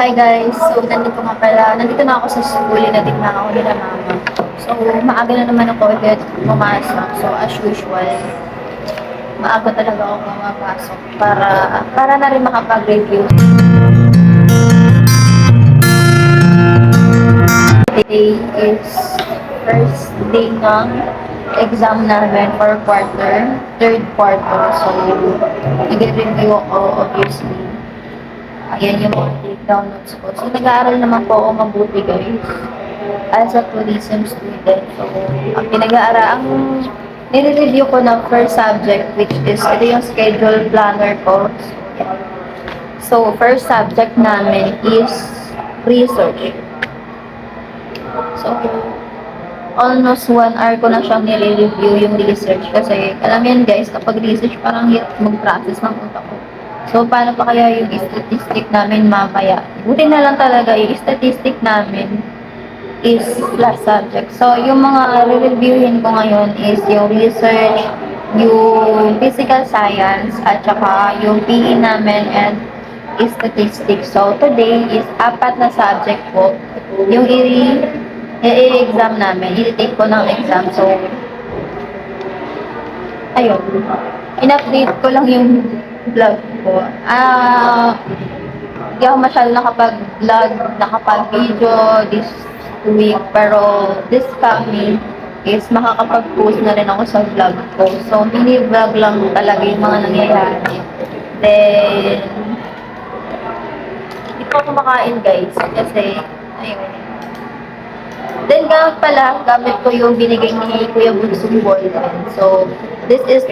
Hi guys! So, nandito nga pala. Nandito na ako sa school. Natin na ako nila mama. So, maaga na naman ako ulit pumasok. So, as usual, maaga talaga ako pumapasok para, para na rin makapag-review. Today is first day ng exam namin for quarter, third quarter. So, nag-review ako obviously. Ayan yung mga breakdown notes ko. So, nag-aaral naman po ako mabuti guys. As a tourism student. So, ang pinag-aaral, ang nire-review ko ng first subject which is, ito yung schedule planner ko. So, first subject namin is research. So, almost one hour ko na siyang nire-review yung research kasi alam yan guys, kapag research parang mag-process ng utak. So, paano pa kaya yung statistic namin mamaya? Buti na lang talaga yung statistic namin is last subject. So, yung mga re-reviewin ko ngayon is yung research, yung physical science, at saka yung PE namin and statistics. So, today is apat na subject ko. Yung i-exam namin, i-take ko ng exam. So, ayun. In-update ko lang yung vlog ko. Ah, hindi ako masyado nakapag-vlog, nakapag-video this week. Pero this coming is makakapag-post na rin ako sa vlog ko. So, mini-vlog lang talaga yung mga nangyayari. Then, hindi ako kumakain guys. Kasi, ayun. Then, gamit pala, gamit ko yung binigay ni Kuya Bunsong ball pen. So, this is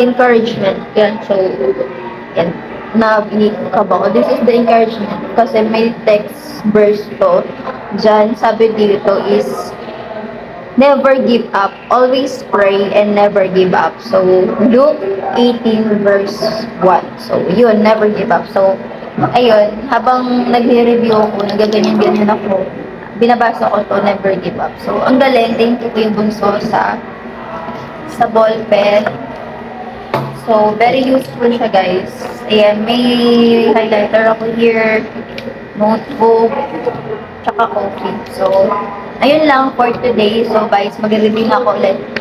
encouragement. Yan, so, yan, na binigay ko. This is the encouragement. Kasi may text verse to. Diyan, sabi dito is, never give up. Always pray and never give up. So, Luke 18 verse 1. So, yun, never give up. So, ayun, habang nagre-review ako, nagaganyan-ganyan ako, binabasa ko to, never give up. So, ang galing, thank you Kuya Bunso sa sa ball pen. So, very useful siya, guys. Ayan, may highlighter ako here, notebook, tsaka coffee. So, ayun lang for today. So, guys, mag-review na ako ulit